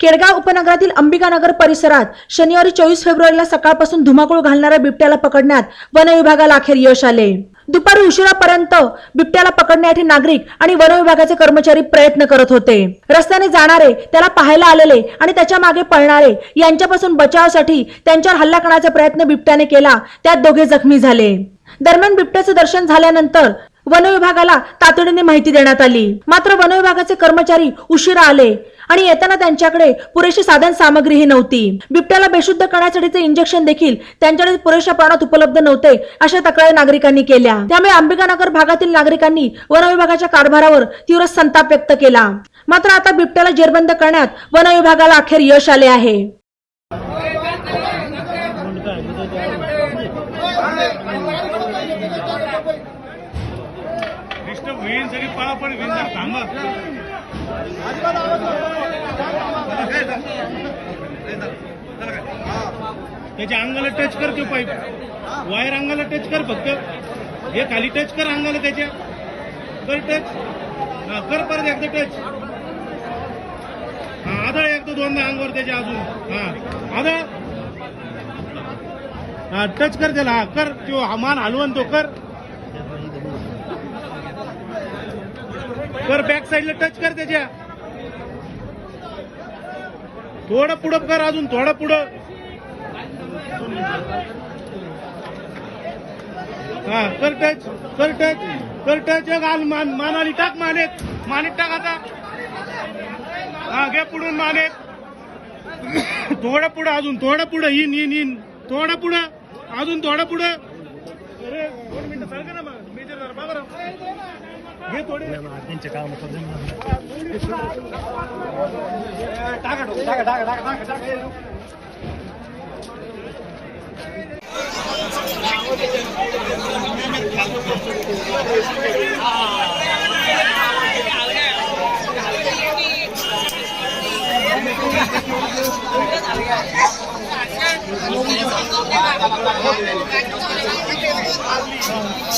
केडगाव उपनगरातील अंबिकानगर परिसरात शनिवारी चोवीस फेब्रुवारीला सकाळपासून धुमाकूळ घालणाऱ्या बिबट्याला पकडण्यात वन विभागाला अखेर यश आले. दुपारी उशिरापर्यंत बिबट्याला पकडण्यासाठी नागरिक आणि वन विभागाचे कर्मचारी प्रयत्न करत होते. रस्त्याने जाणारे त्याला पाहायला आलेले आणि त्याच्यामागे पळणारे यांच्यापासून बचावासाठी त्यांच्यावर हल्ला करण्याचा प्रयत्न बिबट्याने केला त्यात दोघे जखमी झाले. दरम्यान बिबट्याचे दर्शन झाल्यानंतर वन विभागाला तातडीने माहिती देण्यात आली. मात्र वन विभागाचे कर्मचारी उशिरा आले. आणि येताना त्यांच्याकडे पुरेशी साधन सामग्रीही नव्हती. बिबट्याला बेशुद्ध करण्यासाठीचे इंजेक्शन देखील त्यांच्याकडे पुरेशा प्रमाणात उपलब्ध नव्हते अशा तक्रारी नागरिकांनी केल्या. त्यामुळे अंबिकानगर भागातील नागरिकांनी वन विभागाच्या कारभारावर तीव्र संताप व्यक्त केला. मात्र आता बिबट्याला जेरबंद करण्यात वन विभागाला अखेर यश आले आहे. डिस्टर्ब सगळी पळा पण होईल जर थांबा. त्याच्या अंगाला टच कर तो पाईप वायर अंगाला टच कर फक्त. हे खाली टच कर अंगाला त्याच्या. कर टच हा कर परत एकदा टच हा आदळ एकदा दोनदा अंगावर त्याच्या अजून. हा आदळ. हा टच कर त्याला. हा कर. तो मान हलवून तो कर. कर बॅक साईडला टच कर त्याच्या. थोडं पुढं कर अजून थोडं पुढं. हा कर टच कर टच कर टच घाल मान मानाली टाक मानेत. मानेत टाक आता. हा घे पुढून मानेत. थोडं पुढं अजून थोडं पुढं इन इन इन. थोडं पुढं अजून थोडं पुढं. अरे दोन मिनिटं सारखं ना मेजर बाबा बघा राव. घे थोडे लेटेस्ट